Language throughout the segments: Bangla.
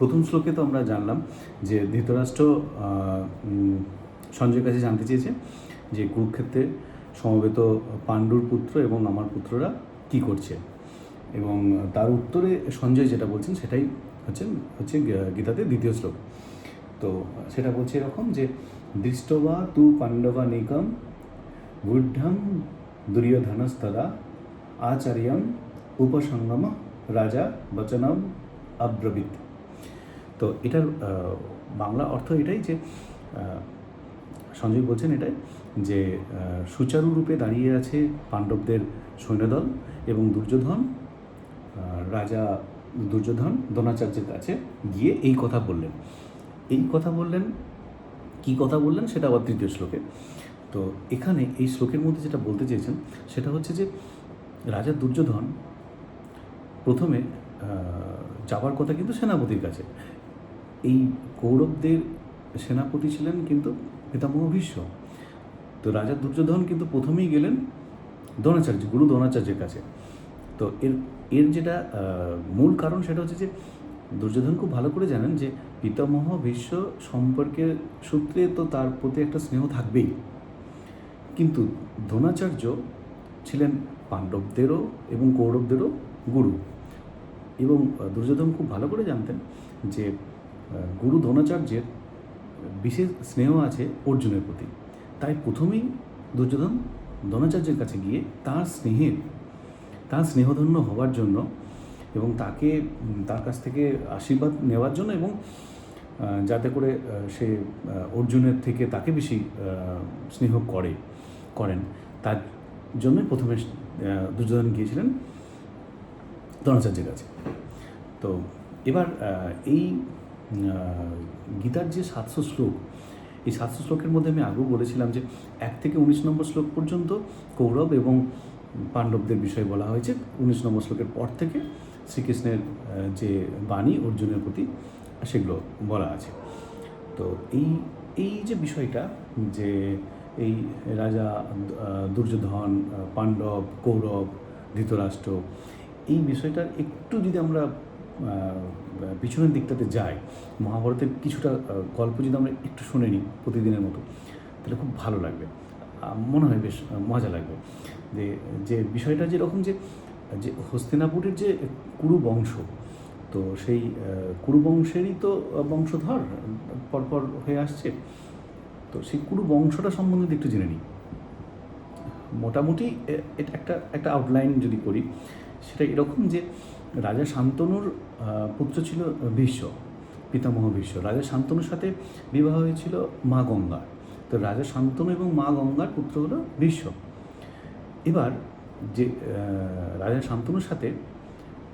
প্রথম শ্লোকে তো আমরা জানলাম যে ধৃতরাষ্ট্র সঞ্জয়ের কাছে জানতে চেয়েছে যে কুরুক্ষেত্রে সমবেত পাণ্ডুর পুত্র এবং আমার পুত্ররা কি করছে। এবং তার উত্তরে সঞ্জয় যেটা বলছেন সেটাই হচ্ছে হচ্ছে গীতাতে দ্বিতীয় শ্লোক। তো সেটা বলছে এরকম যে, দৃষ্টবা তু পাণ্ডবা নিকম বুদ্ধম দুর্যোধনস্তদা আচার্যম উপসঙ্গম রাজা বচনম আব্রবীত। তো এটার বাংলা অর্থ এটাই যে সঞ্জয় বলছেন এটাই যে সুচারুরূপে দাঁড়িয়ে আছে পাণ্ডবদের সৈন্যদল এবং দুর্যোধন রাজা দুর্যোধন দ্রোণাচার্যের কাছে গিয়ে এই কথা বললেন। এই কথা বললেন, কি কথা বললেন সেটা আবার তৃতীয় শ্লোকে। তো এখানে এই শ্লোকের মধ্যে যেটা বলতে চেয়েছেন সেটা হচ্ছে যে, রাজা দুর্যোধন প্রথমে যাবার কথা কিন্তু সেনাপতির কাছে। এই কৌরবদের সেনাপতি ছিলেন কিন্তু পিতামহ ভীষ্ম তো রাজা দুর্যোধন কিন্তু প্রথমেই গেলেন দ্রোণাচার্য, গুরু দ্রোণাচার্যের কাছে। তো এর এর যেটা মূল কারণ সেটা হচ্ছে যে দুর্যোধন খুব ভালো করে জানেন যে পিতামহ ভীষ্ম সম্পর্কের সূত্রে তো তার প্রতি একটা স্নেহ থাকবেই। কিন্তু দ্রোণাচার্য ছিলেন পাণ্ডবদেরও এবং কৌরবদেরও গুরু। এবং দুর্যোধন খুব ভালো করে জানতেন যে গুরু দ্রোণাচার্যের বিশেষ স্নেহ আছে অর্জুনের প্রতি। তাই প্রথমেই দুর্যোধন দ্রোণাচার্যের কাছে গিয়ে তার স্নেহের, তার স্নেহধন্য হওয়ার জন্য এবং তাকে, তার কাছ থেকে আশীর্বাদ নেওয়ার জন্য এবং যাতে করে সে অর্জুনের থেকে তাকে বেশি স্নেহ করে, করেন। তার জন্যই প্রথমে দুর্যোধন গিয়েছিলেন দ্রোণাচার্যের কাছে। তো এবার এই গীতার যে সাতশো শ্লোক, এই সাতশো শ্লোকের মধ্যে আমি আগেও বলেছিলাম যে এক থেকে উনিশ নম্বর শ্লোক পর্যন্ত কৌরব এবং পাণ্ডবদের বিষয়ে বলা হয়েছে। উনিশ নম্বর শ্লোকের পর থেকে শ্রীকৃষ্ণের যে বাণী অর্জুনের প্রতি সেগুলো বলা আছে। তো এই এই যে বিষয়টা যে এই রাজা দুর্যোধন পাণ্ডব, কৌরব, ধৃতরাষ্ট্র, এই বিষয়টার একটু যদি আমরা পিছনের দিকটাতে যাই মহাভারতের কিছুটা গল্প যদি আমরা একটু শুনে নিই প্রতিদিনের মতো, তাহলে খুব ভালো লাগবে। মনে হয় বেশ মজা লাগবে। যে যে বিষয়টা যেরকম যে যে হস্তিনাপুরের যে কুরু বংশ, তো সেই কুরু বংশেরই তো বংশধর পরপর হয়ে আসছে, তো সেই কুরু বংশটা সম্বন্ধে একটু জেনে নিই। মোটামুটি এটা একটা একটা আউটলাইন যদি করি সেটা এরকম যে রাজা শান্তনুর পুত্র ছিল ভীষ্ম, পিতামহ ভীষ্ম। রাজা শান্তনুর সাথে বিবাহ হয়েছিল মা গঙ্গার। তো রাজা শান্তনু এবং মা গঙ্গার পুত্র হলো ভীষ্ম। এবার যে রাজা শান্তনুর সাথে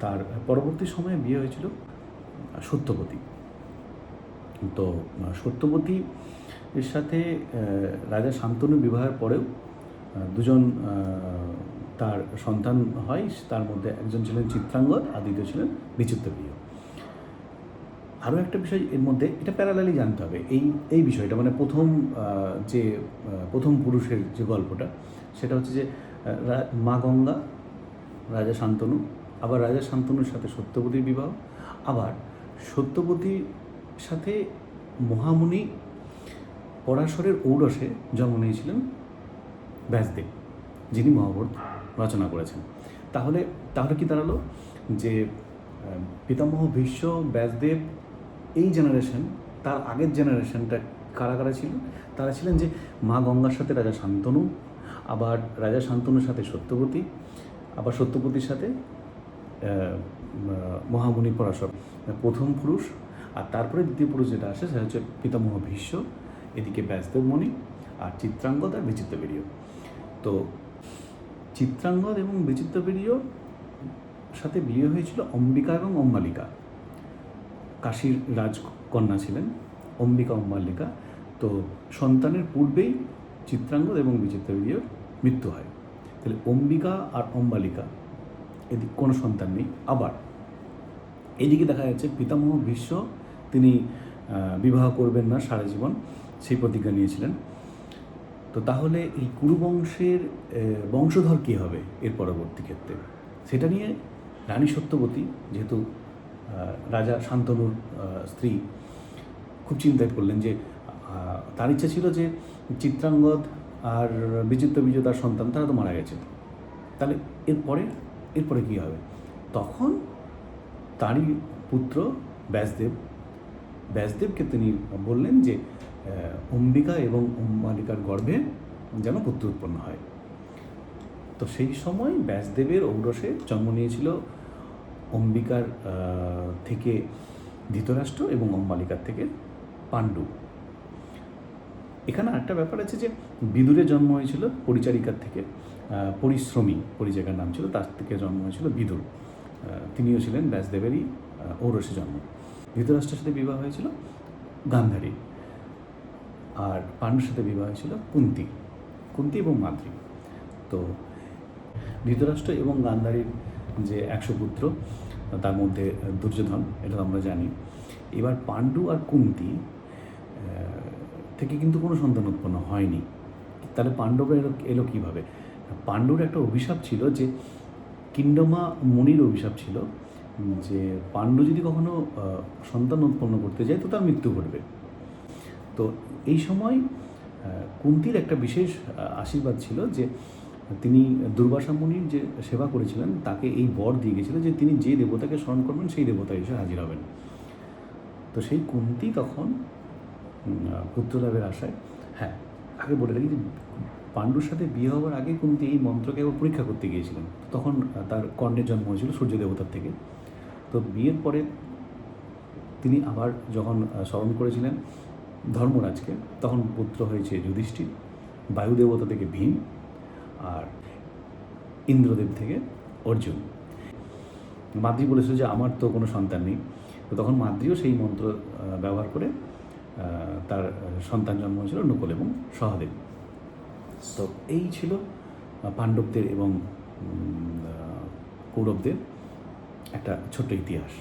তার পরবর্তী সময়ে বিয়ে হয়েছিল সত্যবতী। তো সত্যবতী এর সাথে রাজা শান্তনু বিবাহের পরেও দুজন তার সন্তান হয়, তার মধ্যে একজন ছিলেন চিত্রাঙ্গদ আর দ্বিতীয় ছিলেন বিচিত্রপ্রিয় আরও একটা বিষয় এর মধ্যে, এটা প্যারালালি জানতে হবে। এই এই বিষয়টা মানে প্রথম যে প্রথম পুরুষের যে গল্পটা, সেটা হচ্ছে যে মা গঙ্গা, রাজা শান্তনু, আবার রাজা শান্তনুর সাথে সত্যবতীর বিবাহ, আবার সত্যবতীর সাথে মহামুনি পরাশরের ঔরসে জন্ম নিয়েছিলেন ব্যাসদেব, যিনি মহাভারত রচনা করেছেন। তাহলে তাহলে কি দাঁড়াল? যে পিতামহ ভীষ্ম, ব্যাসদেব এই জেনারেশন তার আগের জেনারেশনটা কারা কারা ছিল? তারা ছিলেন যে মা গঙ্গার সাথে রাজা শান্তনু, আবার রাজা শান্তনুর সাথে সত্যপতি আবার সত্যপতির সাথে মহামুনি পরাশর, প্রথম পুরুষ, আর তারপরে দ্বিতীয় পুরুষ যেটা আসে, সেটা হচ্ছে পিতামহ ভীষ্ম, এদিকে ব্যাসদেব মণি আর চিত্রাঙ্গদ আর বিচিত্রবীর্য তো চিত্রাঙ্গদ এবং বিচিত্রবীর্য সাথে বিয়ে হয়েছিল অম্বিকা এবং অম্বালিকা। কাশীর রাজকন্যা ছিলেন অম্বিকা অম্বালিকা। তো সন্তানের পূর্বেই চিত্রাঙ্গদ এবং বিচিত্রবীর্যর মৃত্যু হয়। তাহলে অম্বিকা আর অম্বালিকা এদিক কোনো সন্তান নেই। আবার এদিকে দেখা যাচ্ছে পিতামহ ভীষ্ম, তিনি বিবাহ করবেন না সারা জীবন, সেই প্রতিজ্ঞা নিয়েছিলেন। তো তাহলে এই কুরুবংশের বংশধর কী হবে এর পরবর্তী ক্ষেত্রে? সেটা নিয়ে রানী সত্যবতী, যেহেতু রাজা শান্তনুর স্ত্রী, খুব চিন্তায় পড়লেন যে তার ইচ্ছা ছিল যে চিত্রাঙ্গদ আর বিচিত্র বিজয় তার সন্তান, তারা তো মারা গেছে। তাহলে এরপরে এরপরে কী হবে? তখন তারই পুত্র ব্যাসদেব, ব্যাসদেবকে তিনি বললেন যে অম্বিকা এবং অম্বালিকার গর্ভে যেন পুত্র উৎপন্ন হয়। তো সেই সময় ব্যাসদেবের ঔরসে জন্ম নিয়েছিল অম্বিকার থেকে ধৃতরাষ্ট্র এবং অম্বালিকার থেকে পাণ্ডু। এখানে আরেকটা ব্যাপার আছে যে বিদুরের জন্ম হয়েছিল পরিচারিকার থেকে পরিশ্রমী পরিচারিকার নাম ছিল, তার থেকে জন্ম হয়েছিল বিদুর। তিনিও ছিলেন ব্যাসদেবেরই ঔরসে জন্ম। ধৃতরাষ্ট্রের সাথে বিবাহ হয়েছিল গান্ধারী। আর পাণ্ডুর সাথে বিবাহ হয়েছিল কুন্তি কুন্তি এবং মাতৃ। তো ধৃতরাষ্ট্র এবং গান্ধারীর যে একশো পুত্র, তার মধ্যে দুর্যোধন, এটা আমরা জানি। এবার পাণ্ডু আর কুন্তি থেকে কিন্তু কোনো সন্তান উৎপন্ন হয়নি। তাহলে পাণ্ডব এলো এলো কীভাবে? পাণ্ডুর একটা অভিশাপ ছিল যে, কিন্ডমা মুনির অভিশাপ ছিল যে, পাণ্ডু যদি কখনো সন্তান উৎপন্ন করতে যায়, তো তার মৃত্যু ঘটবে। তো এই সময় কুন্তির একটা বিশেষ আশীর্বাদ ছিল যে তিনি দুর্বাসা মুনির যে সেবা করেছিলেন, তাকে এই বর দিয়ে গেছিল যে তিনি যে দেবতাকে স্মরণ করবেন, সেই দেবতা এসে হাজির হবেন। তো সেই কুন্তি তখন পুত্রলাভের আশায় হ্যাঁ আগে বলে রাখি যে পাণ্ডুর সাথে বিয়ে হওয়ার আগে কুন্তি এই মন্ত্রকে একবার পরীক্ষা করতে গিয়েছিলেন। তখন তার কর্ণের জন্ম হয়েছিল সূর্য দেবতার থেকে। তো বিয়ের পরে তিনি আবার যখন স্মরণ করেছিলেন ধর্মরাজকে, তখন পুত্র হয়েছে যুধিষ্ঠির, বায়ুদেবতা থেকে ভীম আর ইন্দ্রদেব থেকে অর্জুন। মাদ্রি বলেছিল যে, আমার তো কোনো সন্তান নেই। তো তখন মাদ্রিও সেই মন্ত্র ব্যবহার করে তার সন্তান জন্ম হয়েছিল নকুল এবং সহদেব। তো এই ছিল পাণ্ডবদের এবং কৌরবদের একটা ছোট্ট ইতিহাস।